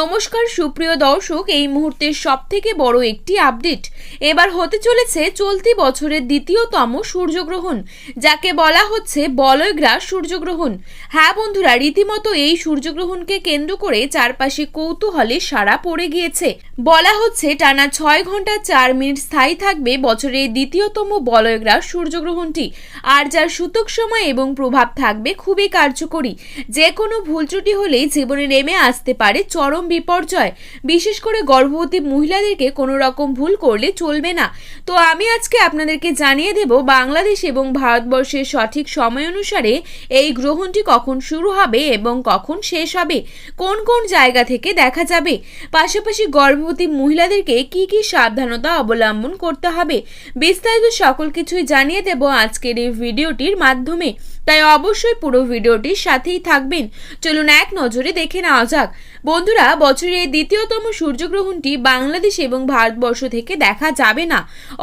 নমস্কার, সুপ্রিয় দর্শক, এই মুহূর্তের সব থেকে বড় একটি আপডেট। এবার হতে চলেছে চলতি বছরের দ্বিতীয়তম সূর্যগ্রহণ, যাকে বলা হচ্ছে বলয়গ্রাস সূর্যগ্রহণ। হ্যাঁ বন্ধুরা, রীতিমতো এই সূর্যগ্রহণকে কেন্দ্র করে চারপাশে কৌতূহলে সারা পড়ে গিয়েছে। বলা হচ্ছে টানা ছয় ঘণ্টা চার মিনিট স্থায়ী থাকবে বছরের দ্বিতীয়তম বলয়গ্রাস সূর্যগ্রহণটি, আর যার সূতক সময় এবং প্রভাব থাকবে খুবই কার্যকরী। যে কোনো ভুল ত্রুটি হলেই জীবনে নেমে আসতে পারে চরম বিপর্যয়। বিশেষ করে গর্ভবতী মহিলাদেরকে কোনো রকম ভুল করলে চলবে না। তো আমি আজকে আপনাদেরকে জানিয়ে দেব বাংলাদেশ এবং ভারতবর্ষের সঠিক সময় অনুসারে এই গ্রহণটি কখন শুরু হবে এবং কখন শেষ হবে, কোন কোন জায়গা থেকে দেখা যাবে, পাশাপাশি গর্ভবতী মহিলাদেরকে কি কি সাবধানতা অবলম্বন করতে হবে, বিস্তারিত সকল কিছুই জানিয়ে দেব আজকের এই ভিডিওটির মাধ্যমে। তাই অবশ্যই পুরো ভিডিওটির সাথেই থাকবেন। চলুন এক নজরে দেখে নেওয়া যাক। বন্ধুরা, বছরের দ্বিতীয়তম সূর্যগ্রহণটি বাংলাদেশ এবং ভারতবর্ষ থেকে দেখা যাবে না।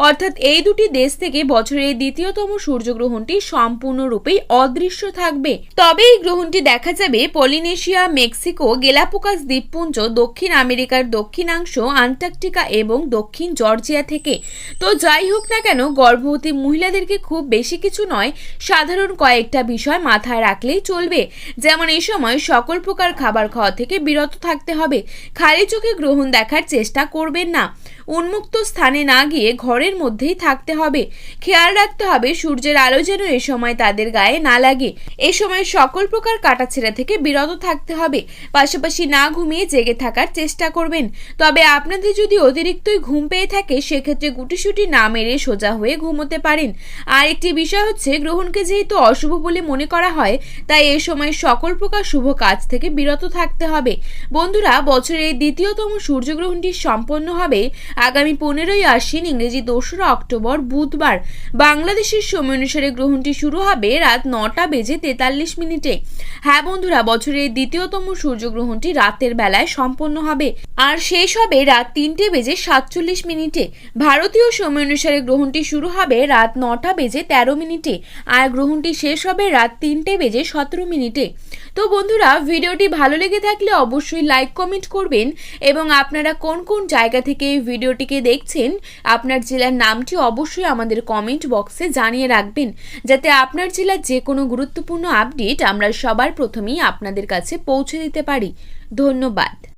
অর্থাৎ এই দুটি দেশ থেকে বছরের দ্বিতীয়তম সূর্যগ্রহণটি সম্পূর্ণরূপেই অদৃশ্য থাকবে। তবে এই গ্রহণটি দেখা যাবে পলিনেশিয়া, মেক্সিকো গেলাপোকাস দ্বীপপুঞ্জ, দক্ষিণ আমেরিকার দক্ষিণাংশ, আন্টার্কটিকা এবং দক্ষিণ জর্জিয়া থেকে। তো যাই হোক না কেন, গর্ভবতী মহিলাদেরকে খুব বেশি কিছু নয়, সাধারণ কয়েকটা বিষয় মাথায় রাখলেই চলবে। যেমন এই সময় সকল প্রকার খাবার খাওয়া থেকে বিরত থাকতে হবে। খালি চোখে গ্রহণ দেখার চেষ্টা করবেন না। উন্মুক্ত স্থানে না গিয়ে ঘরের মধ্যেই থাকতে হবে। খেয়াল রাখতে হবে সূর্যের আলো যেন এ সময় তাদের গায়ে না লাগে। এ সময় সকল প্রকার কাটা কাটাছেড়া থেকে বিরত থাকতে হবে। পাশাপাশি না ঘুমিয়ে জেগে থাকার চেষ্টা করবেন। তবে আপনাদের যদি অতিরিক্তই ঘুম পেয়ে থাকে, সেক্ষেত্রে গুটিসুটি না মেরে সোজা হয়ে ঘুমোতে পারেন। আর একটি বিষয় হচ্ছে, গ্রহণকে যেহেতু অশুভ বলে মনে করা হয়, তাই এ সময় সকল প্রকার শুভ কাজ থেকে বিরত থাকতে হবে। বন্ধুরা, বছরের দ্বিতীয়তম সূর্যগ্রহণটি সম্পন্ন হবে আগামী পনেরোই আশ্বিন ইংরেজি দোসরা অক্টোবর, বুধবার। বাংলাদেশের সময় অনুসারে গ্রহণটি শুরু হবে রাত নটা বেজে তেতাল্লিশ মিনিটে। হ্যাঁ বন্ধুরা, বছরের দ্বিতীয়তম সূর্যগ্রহণটি রাতের বেলায় সম্পন্ন হবে। আর শেষ হবে রাত তিনটে বেজে সাতচল্লিশ মিনিটে। ভারতীয় সময় অনুসারে গ্রহণটি শুরু হবে রাত নটা বেজে তেরো মিনিটে। আর গ্রহণটি শেষ হবে রাত তিনটে বেজে সতেরো মিনিটে। তো বন্ধুরা, ভিডিওটি ভালো লেগে থাকলে অবশ্যই লাইক, কমেন্ট করবেন এবং আপনারা কোন কোন জায়গা থেকে এই ভিডিওটিকে দেখছেন, আপনার জেলার নামটি অবশ্যই আমাদের কমেন্ট বক্সে জানিয়ে রাখবেন, যাতে আপনার জেলার যে কোনো গুরুত্বপূর্ণ আপডেট আমরা সবার প্রথমেই আপনাদের কাছে পৌঁছে দিতে পারি। ধন্যবাদ।